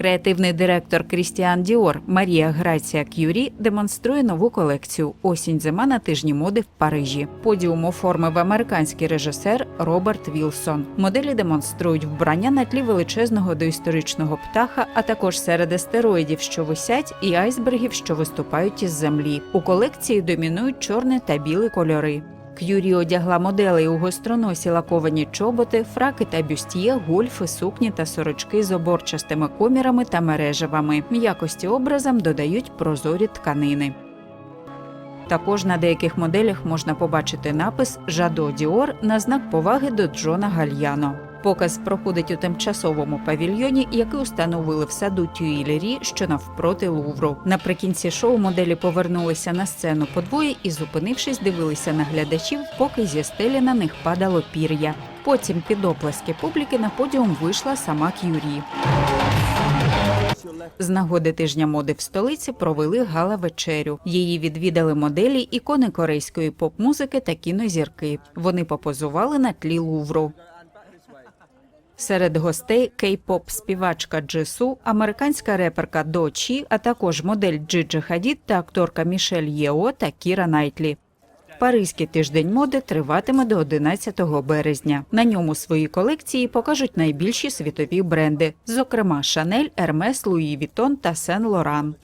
Креативний директор Крістіан Діор Марія Грація К'юрі демонструє нову колекцію Осінь-зима на тижні моди в Парижі. Подіум оформив американський режисер Роберт Вілсон. Моделі демонструють вбрання на тлі величезного доісторичного птаха, а також серед астероїдів, що висять, і айсбергів, що виступають із землі. У колекції домінують чорне та білі кольори. К'юрі одягла моделей у гостроносі лаковані чоботи, фраки та бюстьє, гольфи, сукні та сорочки з оборчастими комірами та мережевами. М'якості образам додають прозорі тканини. Також на деяких моделях можна побачити напис Жадо Діор на знак поваги до Джона Гальяно. Показ проходить у тимчасовому павільйоні, який установили в саду Тюїлері, що навпроти Лувру. Наприкінці шоу моделі повернулися на сцену подвоє і, зупинившись, дивилися на глядачів, поки зі стелі на них падало пір'я. Потім під оплески публіки на подіум вийшла сама К'юрі. З нагоди тижня моди в столиці провели гала-вечерю. Її відвідали моделі, ікони корейської поп-музики та кінозірки. Вони попозували на тлі Лувру. Серед гостей кей-поп співачка Джису, американська реперка До Чі, а також модель Джиджи Хадід та акторка Мішель Єо та Кіра Найтлі. Паризький тиждень моди триватиме до 11 березня. На ньому свої колекції покажуть найбільші світові бренди, зокрема Шанель, Ермес, Луї Вітон та Сен Лоран.